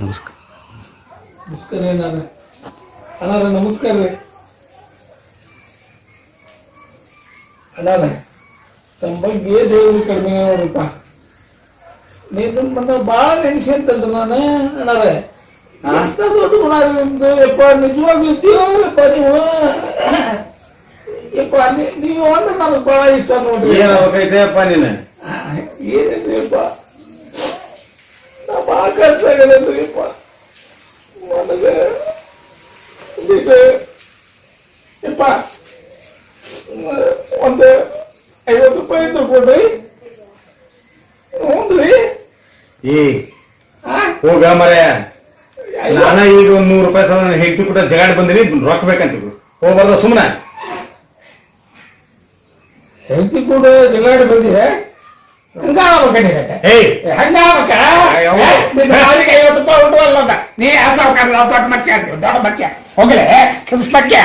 ನಮಸ್ಕಾರ. ನಮಸ್ಕಾರ ನಾನು. ಅಣ್ಣಾರ ನಮಸ್ಕಾರ ರೀ. ಅಣ್ಣಾರ ತಮ್ಮ ಬಗ್ಗೆ ದೇವ್ರು ಕಡಿಮೆ ನೋಡ್ರಪ್ಪ. ನೀನು ಬಂದ ಭಾಳ ನೆನೆಸ್ಕೊಂತಲ್ರಿ ನಾನು ಅಣ್ಣಾರ ಅಂತ ದೊಡ್ಡ ಗುಣ ರೀ ನಿಮ್ದು? ಯಪ್ಪ ನಿಜವಾಗ್ಲೂ ಇದ್ದೀವೋ ಯಪ್ಪ ನೀವು? ಯಪ್ಪ ನೀ- ನೀವು ಅಂದ್ರೆ ನನಗೆ ಭಾಳ ಇಷ್ಟ ನೋಡ್ರಿ. ಏನಾಗಬೇಕೈತೆಪ್ಪ ನೀನು ಏನಿಲ್ರಿಪ್ಪ ನಾ ಭಾಳ ಕಷ್ಟ ಆಗದ್ರಿಪ್ಪ ನನಗೆ ಇದು ಯಪ್ಪ ಒಂದು ಐವತ್ತು ರೂಪಾಯಿ ಇದ್ರು ಕೊಡ್ರಿ. ಹ್ಞೂ ಈ ಹೋಗ ಮರೆ ನಾನ ಈಗ ಒಂದ್ ನೂರು ರೂಪಾಯಿ ಸಲ ಹೆಟ್ಟಿ ಕೂಡ ಜಗಾಡ್ ಬಂದಿನಿ ರೊಕ್ಕ ಬೇಕಂತ ಹೋಗ್ಬಾರ್ದ ಸುಮ್ಮನೆ ಹೆಂಡತಿ ಕೂಡ ಜಗಾಡಿ ಬಂದಿದೆ. ಹಂಗಾಗ್ಬೇಕ ಅಯ್ಯವ್ವ. ನೀ ಆ ಸಾವುಕಾರ ದೊಡ್ಡ ಮಚ್ಚ ಅಂತೀವಿ ದೊಡ್ಡ ಮಚ್ಚ ಹೋಗ್ಲೆ ಕಿಸ್ ಬಗ್ಗೆ